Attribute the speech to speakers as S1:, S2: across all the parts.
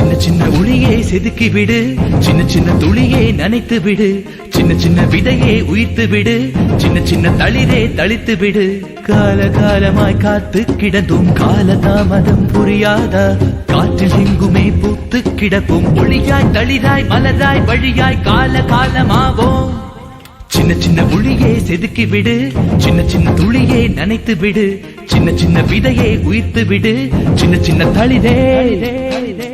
S1: சின்ன சின்ன ஒளியே செதுக்கி விடு. சின்ன சின்ன துளியே நனைத்து விடு. சின்ன சின்ன விதையே உயிர்த்து விடு. சின்ன சின்ன தளிரே தளித்து விடு. கால காலமாய் காத்து கிடந்தும் கால தாமதம் புரியாதா? காற்றில் எங்குமே பூத்து கிடக்கும். ஒளியாய் தளிராய் மலராய் வழியாய் கால காலமாவோம் சின்ன சின்ன ஒளியே செதுக்கி விடு. சின்ன சின்ன துளியே நனைத்து விடு. சின்ன சின்ன விதையே உயிர்த்து விடு. சின்ன சின்ன தளிரே.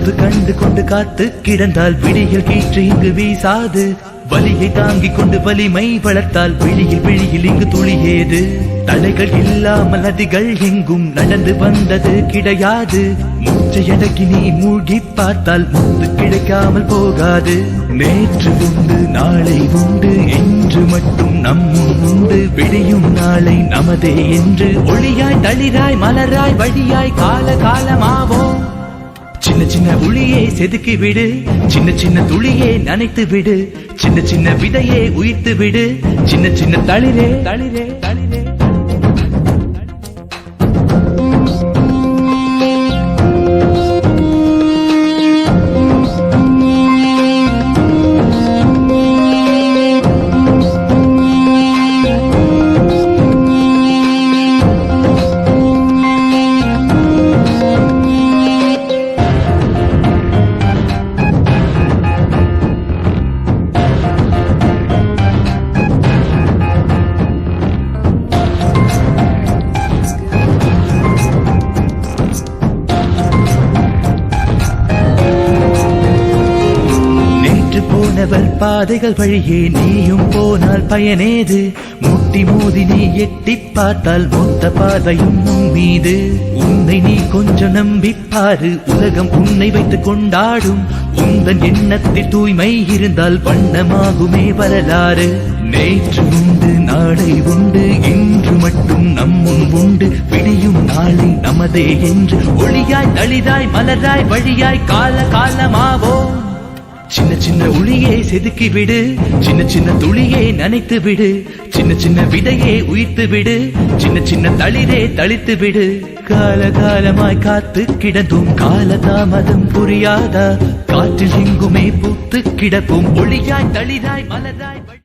S1: கனவு கண்டு கொண்டு காத்து கிடந்தால் விடியில் கீற்று இங்கு வீசாது. வலியை தாங்கிக் கொண்டு வலிமை வளர்த்தால் விழியில் விழியில் இங்கு துளியேது. தடைகள் இல்லாமல் நதிகள் எங்கும் நடந்து வந்தது கிடையாது. மூச்சை அடக்கி நீ மூழ்கி பார்த்தால் முத்து கிடைக்காமல் போகாது. நேற்று உண்டு நாளை உண்டு என்று மட்டும் நம்மும் உண்டு. விடியும் நாளை நமதே என்று ஒளியாய் தளிராய் மலராய் வழியாய் கால காலமாவோம் சின்ன சின்ன ஒளியே செதுக்கி விடு. சின்ன சின்ன துளியே நனைத்து விடு. சின்ன சின்ன விதையே உயிர்த்து விடு. சின்ன சின்ன தளிரே தளிரே. தளிரே போனவர் பாதைகள் வழியே நீயும் போனால் பயனேது. முட்டி மோதி நீ எட்டி பார்த்தால் மொத்த பாதையும் மீது. உன்னை நீ கொஞ்சம் நம்பி பாரு உலகம் உன்னை வைத்துக் கொண்டாடும். உந்தன் எண்ணத்தில் தூய்மை இருந்தால் வண்ணமாகுமே வரலாறு. நேற்று உண்டு நாளை உண்டு இன்று மட்டும் நம்முன் உண்டு. விடியும் நாளை நமதே என்று ஒளியாய் தளிதாய் மலராய் வழியாய் கால காலமாவோம். சின்ன சின்ன ஒளியே செதுக்கி விடு. சின்ன சின்ன துளியே நனைத்து விடு. சின்ன சின்ன விதையே உயிர்த்து விடு. சின்ன சின்ன தளிரே தளித்து விடு. கால காலமாய் காத்து கிடந்தும் கால தாமதம் புரியாதா? காற்றில் எங்குமே பூத்து கிடக்கும். ஒளியாய் தளிராய் மலராய்